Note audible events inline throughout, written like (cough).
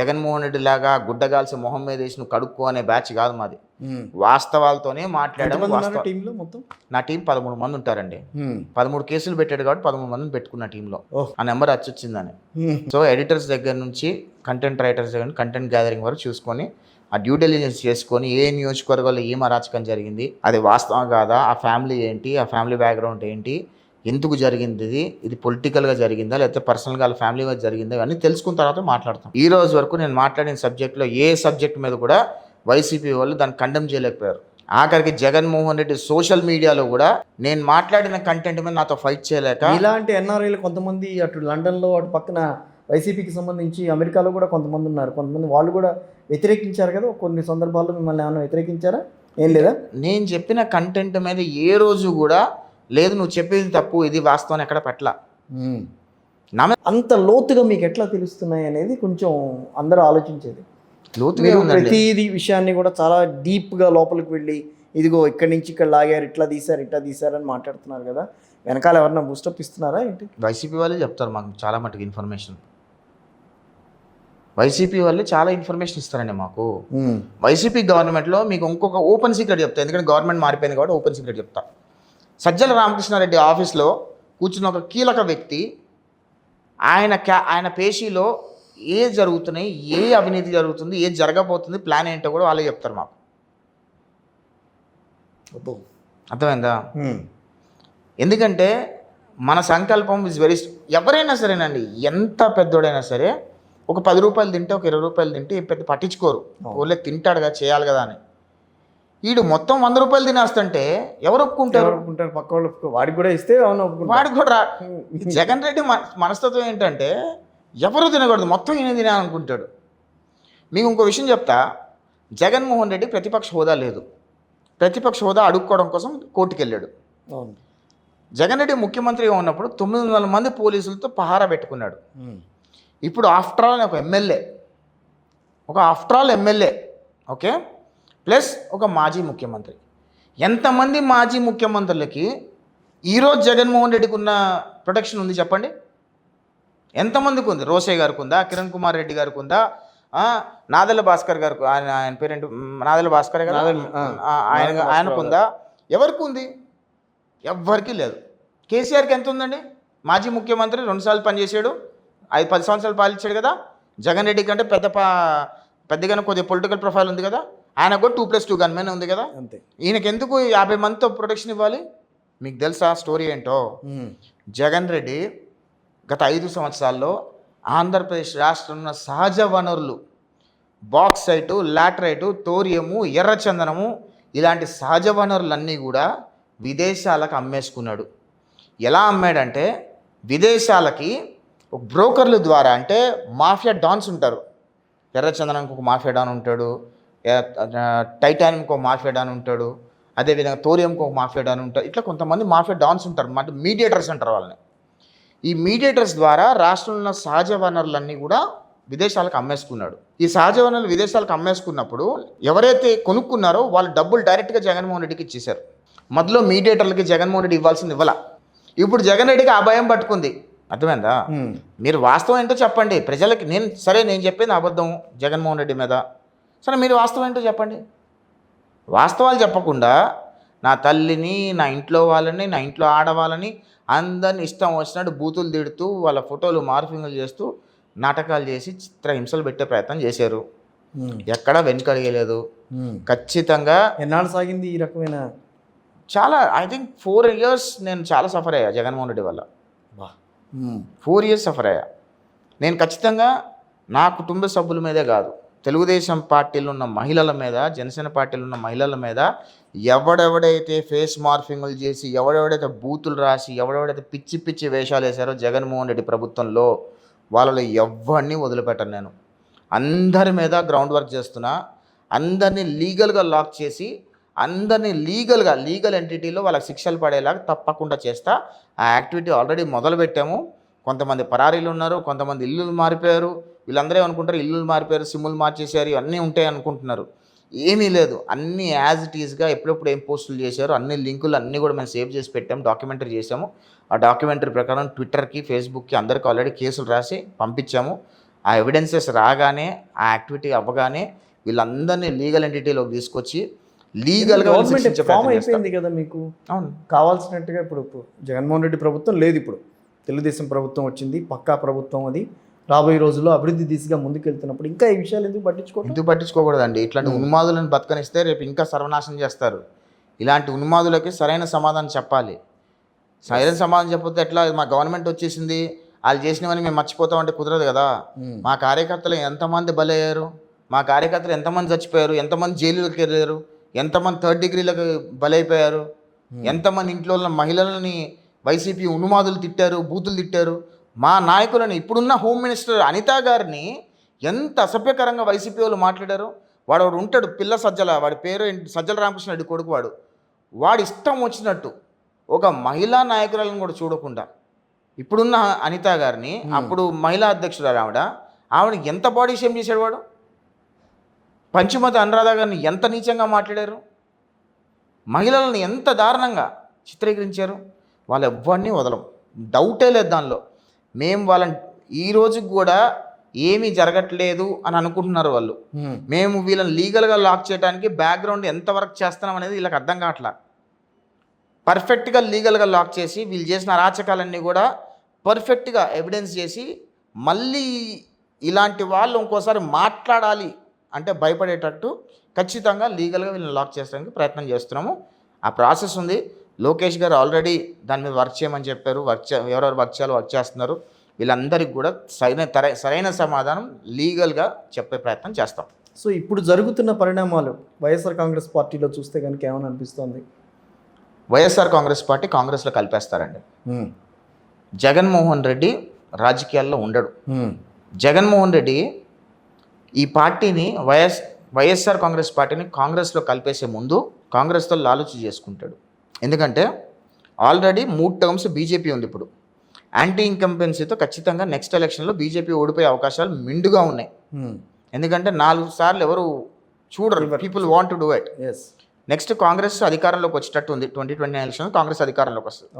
జగన్మోహన్ రెడ్డి లాగా గుడ్డగాల్సి మొహం మీద వేసి నువ్వు కడుక్కో అనే బ్యాచ్ కాదు మాది. వాస్తవాలతోనే మాట్లాడడం నా టీం పదమూడు మంది ఉంటారండి. పదమూడు కేసులు పెట్టాడు కాబట్టి పదమూడు మందిని పెట్టుకున్న టీంలో. ఆ నెంబర్ వచ్చి వచ్చిందని. సో ఎడిటర్స్ దగ్గర నుంచి కంటెంట్ రైటర్స్ దగ్గర కంటెంట్ గ్యాదరింగ్ వరకు చూసుకొని ఆ డ్యూ డెలిజెన్స్ చేసుకొని ఏ నియోజకవర్గాల్లో ఏం అరాచకం జరిగింది అది వాస్తవం కాదా ఆ ఫ్యామిలీ ఏంటి ఆ ఫ్యామిలీ బ్యాక్గ్రౌండ్ ఏంటి ఎందుకు జరిగింది? ఇది ఇది పొలిటికల్గా జరిగిందా? లేకపోతే పర్సనల్గా వాళ్ళ ఫ్యామిలీగా జరిగిందా? ఇవన్నీ తెలుసుకున్న తర్వాత మాట్లాడతాం. ఈ రోజు వరకు నేను మాట్లాడిన సబ్జెక్ట్లో ఏ సబ్జెక్ట్ మీద కూడా వైసీపీ వాళ్ళు దాన్ని కండెమ్ చేయలేకపోయారు. ఆఖరికి జగన్మోహన్ రెడ్డి సోషల్ మీడియాలో కూడా నేను మాట్లాడిన కంటెంట్ మీద నాతో ఫైట్ చేయలేక ఇలాంటి ఎన్ఆర్ఐలు కొంతమంది అటు లండన్లో అటు పక్కన వైసీపీకి సంబంధించి అమెరికాలో కూడా కొంతమంది ఉన్నారు. కొంతమంది వాళ్ళు కూడా వ్యతిరేకించారు కదా. కొన్ని సందర్భాల్లో మిమ్మల్ని ఏమైనా వ్యతిరేకించారా? ఏం లేదా? నేను చెప్పిన కంటెంట్ మీద ఏ రోజు కూడా లేదు నువ్వు చెప్పేది తప్పు ఇది వాస్తవం ఎక్కడ మీద అంత లోతుగా మీకు ఎట్లా తెలుస్తున్నాయి అనేది కొంచెం అందరూ ఆలోచించేది. లోతుగా ప్రతిదీ విషయాన్ని కూడా చాలా డీప్గా లోపలికి వెళ్ళి ఇదిగో ఇక్కడి నుంచి ఇక్కడ లాగారు ఇట్లా తీశారు ఇట్లా తీశారు అని మాట్లాడుతున్నారు కదా. వెనకాల ఎవరన్నా బూస్టప్ ఇస్తున్నారా ఏంటి? వైసీపీ వాళ్ళే చెప్తారు మాకు చాలా మటుకు ఇన్ఫర్మేషన్ వైసీపీ వాళ్ళే చాలా ఇన్ఫర్మేషన్ ఇస్తారండి మాకు. వైసీపీ గవర్నమెంట్లో మీకు ఇంకొక ఓపెన్ సీక్రెట్ చెప్తా ఎందుకంటే గవర్నమెంట్ మారిపోయింది కాబట్టి ఓపెన్ సీక్రెట్ చెప్తా. సజ్జల రామకృష్ణారెడ్డి ఆఫీస్లో కూర్చున్న ఒక కీలక వ్యక్తి. ఆయన క్యా ఆయన పేషీలో ఏ జరుగుతున్నాయి ఏ అవినీతి జరుగుతుంది ఏ జరగబోతుంది ప్లాన్ ఏంటో కూడా వాళ్ళే చెప్తారు మాకు. అర్థమైందా. ఎందుకంటే మన సంకల్పం ఇస్ వెరీ ఎవరైనా సరేనండి ఎంత పెద్దోడైనా సరే ఒక పది రూపాయలు తింటే ఒక ఇరవై రూపాయలు తింటే పెద్ద పట్టించుకోరు. ఊళ్ళో తింటాడు కదా చేయాలి కదా అని. వీడు మొత్తం వంద రూపాయలు తినేస్తుంటే ఎవరు ఒప్పుకుంటారు? ఒప్పుకుంటారు? పక్క వాళ్ళు వాడికి కూడా ఇస్తే అవును ఒప్పుకుంటారు. వాడికి కూడా రా- (laughs) జగన్ రెడ్డి మన- మనస్తత్వం ఏంటంటే ఎవరు తినకూడదు. మొత్తం ఈయన తినాలనుకుంటాడు. మీకు ఇంకో విషయం చెప్తా. జగన్మోహన్ రెడ్డి ప్రతిపక్ష హోదా లేదు. ప్రతిపక్ష హోదా అడుక్కోవడం కోసం కోర్టుకు వెళ్ళాడు జగన్ రెడ్డి ముఖ్యమంత్రిగా ఉన్నప్పుడు తొమ్మిది వందల మంది పోలీసులతో పహారా పెట్టుకున్నాడు. ఇప్పుడు ఆఫ్టర్ ఆల్ ఒక ఎమ్మెల్యే. ఒక after all MLA. Okay? Plus ఒక మాజీ ముఖ్యమంత్రి. ఎంతమంది మాజీ ముఖ్యమంత్రులకి ఈరోజు జగన్మోహన్ రెడ్డికి ఉన్న ప్రొటెక్షన్ ఉంది చెప్పండి? ఎంతమందికి ఉంది? రోసయ్య గారికి ఉందా? కిరణ్ కుమార్ రెడ్డి గారికి ఉందా? ఆ, నాదెల్ల భాస్కర్ గారికి ఆయన ఆయన పేరేంటి? మ్, నాదెల్ల భాస్కర్. ఆ, ఆయన ఆయనకు ఉందా? ఎవరికి ఉంది? ఎవ్వరికీ లేదు. కేసీఆర్కి ఎంత ఉందండి? మాజీ ముఖ్యమంత్రి రెండుసార్లు పనిచేసాడు. ఐదు పది సంవత్సరాలు పాలించాడు కదా. జగన్ రెడ్డి కంటే పెద్ద పా పెద్దగానే కొద్దిగా పొలిటికల్ ప్రొఫైల్ ఉంది కదా. ఆయన కూడా టూ ప్లస్ టూ గన్మెన్ ఉంది కదా? అంతే. ఈయనకి ఎందుకు యాభై మందితో ప్రొటెక్షన్ ఇవ్వాలి? మీకు తెలుసా స్టోరీ ఏంటో. జగన్ రెడ్డి గత ఐదు సంవత్సరాల్లో ఆంధ్రప్రదేశ్ రాష్ట్రంలో ఉన్న సహజ వనరులు బాక్సైటు లాటరైటు తోరియము ఎర్రచందనము ఇలాంటి సహజ వనరులన్నీ కూడా విదేశాలకు అమ్మేసుకున్నాడు. ఎలా అమ్మాడంటే విదేశాలకి ఒక బ్రోకర్ల ద్వారా అంటే మాఫియా డాన్స్ ఉంటారు. ఎర్రచందనంకి ఒక మాఫియా డాన్ ఉంటాడు టైటానియంకి ఒక మాఫియా డాన్ ఉంటాడు అదేవిధంగా తోరియంకి ఒక మాఫియా డాన్ ఉంటాడు ఇట్లా కొంతమంది మాఫియా డాన్స్ ఉంటారు అంటే మీడియేటర్స్ అంటారు వాళ్ళని. ఈ మీడియేటర్స్ ద్వారా రాష్ట్రంలో ఉన్న సహజ వనరులన్నీ కూడా విదేశాలకు అమ్మేసుకున్నాడు. ఈ సహజ వనరులు విదేశాలకు అమ్మేసుకున్నప్పుడు ఎవరైతే కొనుక్కున్నారో వాళ్ళు డబ్బులు డైరెక్ట్గా జగన్మోహన్ రెడ్డికి ఇచ్చేశారు. మొదలో మీడియేటర్లకి జగన్మోహన్ రెడ్డి ఇవ్వాల్సింది ఇవ్వాల. ఇప్పుడు జగన్ రెడ్డికి ఆ భయం పట్టుకుంది. అర్థమైందా. మీరు వాస్తవం ఏంటో చెప్పండి. ప్రజలకి నేను సరే నేను చెప్పింది అబద్ధం జగన్మోహన్ రెడ్డి మీద. సరే మీరు వాస్తవం ఏంటో చెప్పండి. వాస్తవాలు చెప్పకుండా నా తల్లిని నా ఇంట్లో వాళ్ళని నా ఇంట్లో ఆడవాళ్ళని అందరిని ఇష్టం వచ్చినట్టు బూతులు తిడుతూ వాళ్ళ ఫోటోలు మార్ఫింగ్లు చేస్తూ నాటకాలు చేసి చిత్రహింసలు పెట్టే ప్రయత్నం చేశారు. ఎక్కడా వెనుకడిగలేదు. ఖచ్చితంగా ఎన్నాళ్ళు సాగింది ఈ రకమైన? చాలా ఐ థింక్ ఫోర్ ఇయర్స్ నేను చాలా సఫర్ అయ్యా జగన్మోహన్ రెడ్డి వల్ల. ఫోర్ ఇయర్స్ సఫర్ అయ్యా. నేను ఖచ్చితంగా నా కుటుంబ సభ్యుల మీదే కాదు. తెలుగుదేశం పార్టీలు ఉన్న మహిళల మీద జనసేన పార్టీలు ఉన్న మహిళల మీద ఎవడెవడైతే ఫేస్ మార్ఫింగ్లు చేసి ఎవడెవడైతే బూతులు రాసి ఎవడెవడైతే పిచ్చి పిచ్చి వేషాలు వేశారో జగన్మోహన్ రెడ్డి ప్రభుత్వంలో వాళ్ళలో ఎవరిని వదిలిపెట్టను నేను. అందరి మీద గ్రౌండ్ వర్క్ చేస్తున్నా అందరినీ లీగల్గా లాక్ చేసి అందరినీ లీగల్గా లీగల్ ఎంటిటీలో వాళ్ళకి శిక్షలు పడేలాగా తప్పకుండా చేస్తా. ఆ యాక్టివిటీ ఆల్రెడీ మొదలుపెట్టాము. కొంతమంది పరారీలు ఉన్నారు కొంతమంది ఇల్లులు మారిపోయారు. వీళ్ళందరూ అనుకుంటారు ఇల్లులు మారిపోయారు సిమ్ములు మార్చేశారు ఇవన్నీ ఉంటాయి అనుకుంటున్నారు. ఏమీ లేదు. అన్నీ యాజ్ ఇట్ ఈస్గా ఎప్పుడెప్పుడు ఏం పోస్టులు చేశారు అన్ని లింకులు అన్నీ కూడా మేము సేవ్ చేసి పెట్టాము డాక్యుమెంటరీ చేసాము ఆ డాక్యుమెంటరీ ప్రకారం ట్విట్టర్కి ఫేస్బుక్కి అందరికి ఆల్రెడీ కేసులు రాసి పంపించాము. ఆ ఎవిడెన్సెస్ రాగానే ఆ యాక్టివిటీ అవ్వగానే వీళ్ళందరినీ లీగల్ ఎంటిటీలోకి తీసుకొచ్చి లీగల్గా ఫామ్ అయిపోయింది కదా మీకు? అవును. కావాల్సినట్టుగా ఇప్పుడు జగన్మోహన్ రెడ్డి ప్రభుత్వం లేదు ఇప్పుడు. తెలుగుదేశం ప్రభుత్వం వచ్చింది పక్కా ప్రభుత్వం అది. రాబోయే రోజుల్లో అభివృద్ధి దిశగా ముందుకెళ్తున్నప్పుడు ఇంకా ఈ విషయాలు ఎందుకు పట్టించుకోవడం ఎందుకు పట్టించుకోకూడదండి ఇట్లాంటి ఉన్మాదులను బతకనిస్తే రేపు ఇంకా సర్వనాశనం చేస్తారు. ఇలాంటి ఉన్మాదులకి సరైన సమాధానం చెప్పాలి. సరైన సమాధానం చెప్పకపోతే ఎట్లా? మా గవర్నమెంట్ వచ్చేసింది. వాళ్ళు చేసినవని మేము మర్చిపోతామంటే కుదరదు కదా. ఉమ్. మా కార్యకర్తలు ఎంతమంది బలయ్యారు? మా కార్యకర్తలు ఎంతమంది చచ్చిపోయారు? ఎంతమంది జైలుకి వెళ్ళారు? ఎంతమంది థర్డ్ డిగ్రీలకు బలైపోయారు? ఎంతమంది ఇంట్లో ఉన్న మహిళలని వైసీపీ ఉన్మాదులు తిట్టారు? బూతులు తిట్టారు? మా నాయకులని ఇప్పుడున్న హోమ్ మినిస్టర్ అనితా గారిని ఎంత అసభ్యకరంగా వైసీపీ వాళ్ళు మాట్లాడారు వాడు ఒకడు ఉంటాడు పిల్ల సజ్జల వాడి పేరు? సజ్జల రామకృష్ణ రెడ్డి కొడుకు వాడు. వాడు ఇష్టం వచ్చినట్టు ఒక మహిళా నాయకురాలను కూడా చూడకుండా ఇప్పుడున్న అనితా గారిని అప్పుడు మహిళా అధ్యక్షురాలు ఆవిడ ఆవిడ ఎంత బాడీ షేమ్ చేశాడు వాడు? పంచమతి అనురాధ గారిని ఎంత నీచంగా మాట్లాడారు? మహిళలను ఎంత దారుణంగా చిత్రీకరించారు? వాళ్ళు ఎవ్వరిని వదలం. డౌటే లేదు దానిలో. మేము వాళ్ళని ఈ రోజుకి కూడా ఏమీ జరగట్లేదు అని అనుకుంటున్నారు వాళ్ళు. మేము వీళ్ళని లీగల్గా లాక్ చేయడానికి బ్యాక్గ్రౌండ్ ఎంత వర్క్ చేస్తున్నాం అనేది వీళ్ళకి అర్థం కావట్లా. పర్ఫెక్ట్గా లీగల్గా లాక్ చేసి వీళ్ళు చేసిన అరాచకాలన్నీ కూడా పర్ఫెక్ట్గా ఎవిడెన్స్ చేసి మళ్ళీ ఇలాంటి వాళ్ళు ఇంకోసారి మాట్లాడాలి అంటే భయపడేటట్టు ఖచ్చితంగా లీగల్గా వీళ్ళని లాక్ చేయడానికి ప్రయత్నం చేస్తున్నాము. ఆ ప్రాసెస్ ఉంది. లోకేష్ గారు ఆల్రెడీ దాని మీద వర్క్ చేయమని చెప్పారు. వర్క్ చే ఎవరెవరు వర్క్ చేయాలో వర్క్ చేస్తున్నారు. వీళ్ళందరికీ కూడా సరైన సరైన సమాధానం లీగల్గా చెప్పే ప్రయత్నం చేస్తాం. సో ఇప్పుడు జరుగుతున్న పరిణామాలు వైఎస్ఆర్ కాంగ్రెస్ పార్టీలో చూస్తే కనుక ఏమని అనిపిస్తోంది? వైఎస్ఆర్ కాంగ్రెస్ పార్టీ కాంగ్రెస్లో కలిపేస్తారండి. జగన్మోహన్ రెడ్డి రాజకీయాల్లో ఉండడు. జగన్మోహన్ రెడ్డి ఈ పార్టీని వైఎస్ వైఎస్ఆర్ కాంగ్రెస్ పార్టీని కాంగ్రెస్లో కలిపేసే ముందు కాంగ్రెస్తో లాలుచి చేసుకుంటాడు. ఎందుకంటే ఆల్రెడీ మూడు టర్మ్స్ బీజేపీ ఉంది ఇప్పుడు. యాంటీ ఇన్కంపెన్సీతో ఖచ్చితంగా నెక్స్ట్ ఎలక్షన్లో బీజేపీ ఓడిపోయే అవకాశాలు మిండుగా ఉన్నాయి. ఉమ్. ఎందుకంటే నాలుగు సార్లు ఎవరు చూడరు. People want to do it yes next Congress అధికారంలోకి వచ్చేటట్టు ఉంది. ట్వంటీ ట్వంటీ ఎలక్షన్ కాంగ్రెస్ అధికారంలోకి వస్తుంది.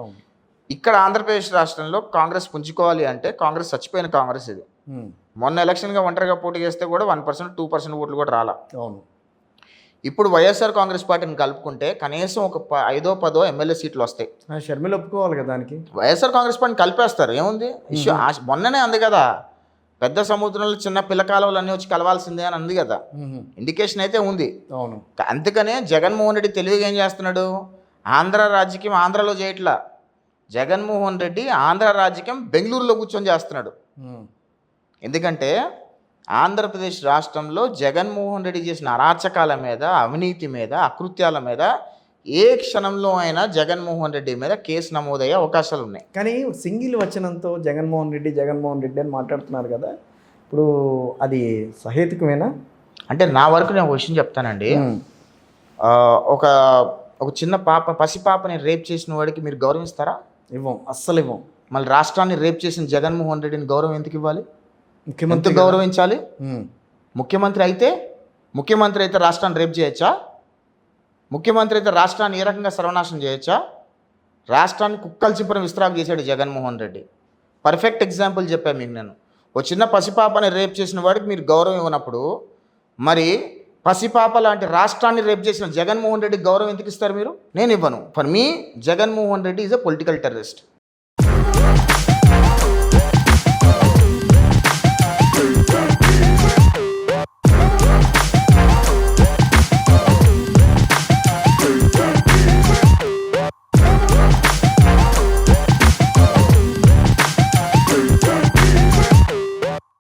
ఇక్కడ ఆంధ్రప్రదేశ్ రాష్ట్రంలో కాంగ్రెస్ పుంజుకోవాలి అంటే కాంగ్రెస్ చచ్చిపోయిన కాంగ్రెస్ ఇది. ఉమ్. మొన్న ఎలక్షన్గా ఒంటరిగా పోటీ చేస్తే కూడా వన్ పర్సెంట్ టూ పర్సెంట్ ఓట్లు కూడా రాలా. అవును. ఇప్పుడు వైఎస్ఆర్ కాంగ్రెస్ పార్టీని కలుపుకుంటే కనీసం ఒక ప- ఐదో పదో ఎమ్మెల్యే సీట్లు వస్తాయి. షర్మిల ఒప్పుకోవాలి కదా దానికి? వైఎస్ఆర్ కాంగ్రెస్ పార్టీని కలిపేస్తారు. ఏముంది? ఇష్యూ మొన్ననే అంది కదా. పెద్ద సముద్రంలో చిన్న పిల్లకాలువలు అన్నీ వచ్చి కలవాల్సిందే అని అంది కదా. ఇండికేషన్ అయితే ఉంది. అవును. అందుకనే జగన్మోహన్ రెడ్డి తెలివిగా ఏం చేస్తున్నాడు? ఆంధ్ర రాజకీయం ఆంధ్రలో చేయట్లా. జగన్మోహన్ రెడ్డి ఆంధ్ర రాజకీయం బెంగళూరులో కూర్చొని చేస్తున్నాడు. ఎందుకంటే ఆంధ్రప్రదేశ్ రాష్ట్రంలో జగన్మోహన్ రెడ్డి చేసిన అరాచకాల మీద అవినీతి మీద అకృత్యాల మీద ఏ క్షణంలో అయినా జగన్మోహన్ రెడ్డి మీద కేసు నమోదయ్యే అవకాశాలు ఉన్నాయి. కానీ సింగిల్ వచనంతో జగన్మోహన్ రెడ్డి జగన్మోహన్ రెడ్డి అని మాట్లాడుతున్నారు కదా ఇప్పుడు అది సహేతుకమేనా? అంటే నా వరకు నేను ఒక విషయం చెప్తానండి. ఒక ఒక చిన్న పాప పసి పాపని రేప్ చేసిన వాడికి మీరు గౌరవిస్తారా? ఇవ్వం అస్సలు ఇవ్వం. మళ్ళీ రాష్ట్రాన్ని రేప్ చేసిన జగన్మోహన్ రెడ్డిని గౌరవం ఎందుకు ఇవ్వాలి? ముఖ్యమంత్రి గౌరవించాలి. ముఖ్యమంత్రి అయితే ముఖ్యమంత్రి అయితే రాష్ట్రాన్ని రేప్ చేయొచ్చా? ముఖ్యమంత్రి అయితే రాష్ట్రాన్ని ఏ రకంగా సర్వనాశనం చేయొచ్చా? రాష్ట్రాన్ని కుక్కలు చింపడం విస్తరాకు చేశాడు జగన్మోహన్ రెడ్డి. పర్ఫెక్ట్ ఎగ్జాంపుల్ చెప్పాను మీకు నేను. ఓ చిన్న పసిపాపని రేప్ చేసిన వాడికి మీరు గౌరవం ఇవ్వనప్పుడు మరి పసిపాప లాంటి రాష్ట్రాన్ని రేప్ చేసిన జగన్మోహన్ రెడ్డికి గౌరవం ఎందుకు ఇస్తారు మీరు? నేను ఇవ్వను. For me Jaganmohan Reddy is a political terrorist.